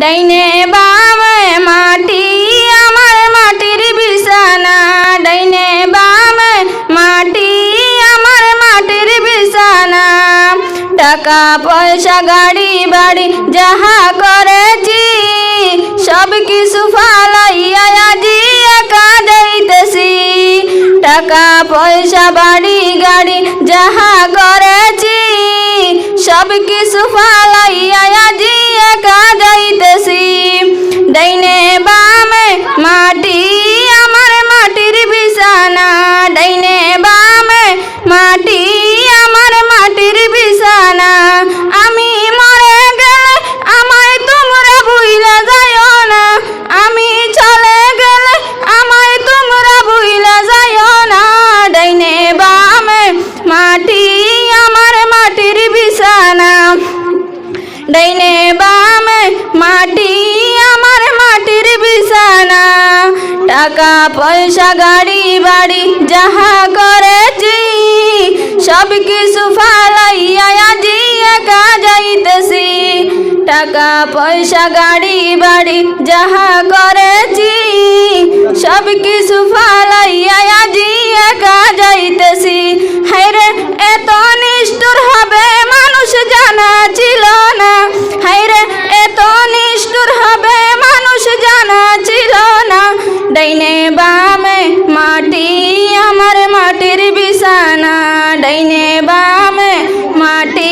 ডাইনে বামে মাটি, আমার মাটির বিছানা। ডাইনে বামে মাটি, আমার মাটির বিছানা। টাকা, পয়সা, গাড়ি, বাড়ি, যাহা করেছি সব কিছু ফালাইয়া আজি একা যাইতেছি। টাকা, পয়সা, বাড়ি, গাড়ি, যাহা করেছি সব কিছু ফালাইয়া আজি একা যাইতেছি ডাইনে বামে মাটি, আমার মাটির বিছানা। টাকা, পয়সা, গাড়ি, বাড়ি, যাহা করেছি সব কিছু ফালাইয়া আজি একা যাইতেছি। টাকা, পয়সা, গাড়ি, বাড়ি, যাহা করেছি সব কিছু বামে মাটি, আমার মাটির বিছানা। ডাইনে বামে মাটি,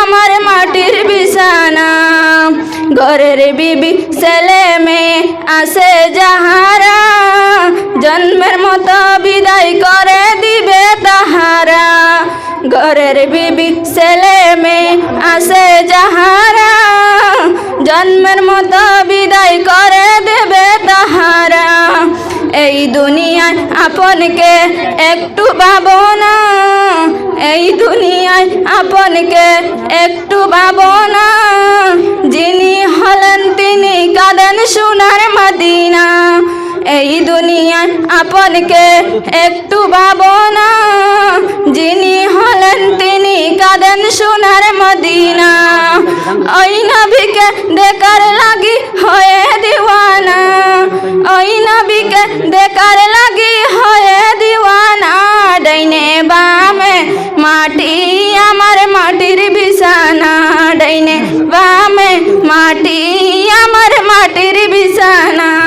আমার মাটির বিছানা। ঘরের বিবি ছেলে মেয়ে আসে যাহারা। জন্মের মতো বিদায় করে দিবে তাহারা। ঘরের বিবি ছেলে মেয়ে আসে যাহারা। জন্মের মতো বিদায় করে দেবে তাহারা। দুনিয়ায় আপনকে একটু ভাবো না। এই দুনিয়ায় আপনকে একটু ভাবো না। যিনি হলেন তিনি কাঁদেন সোনার মদিনা। এই দুনিয়ায় আপনকে একটু ভাবো না। যিনি হলেন তিনি কাঁদেন সোনার মদিনা। ওই নবীকে দেখার লাগি হয়ে দিওয়ানা। i sana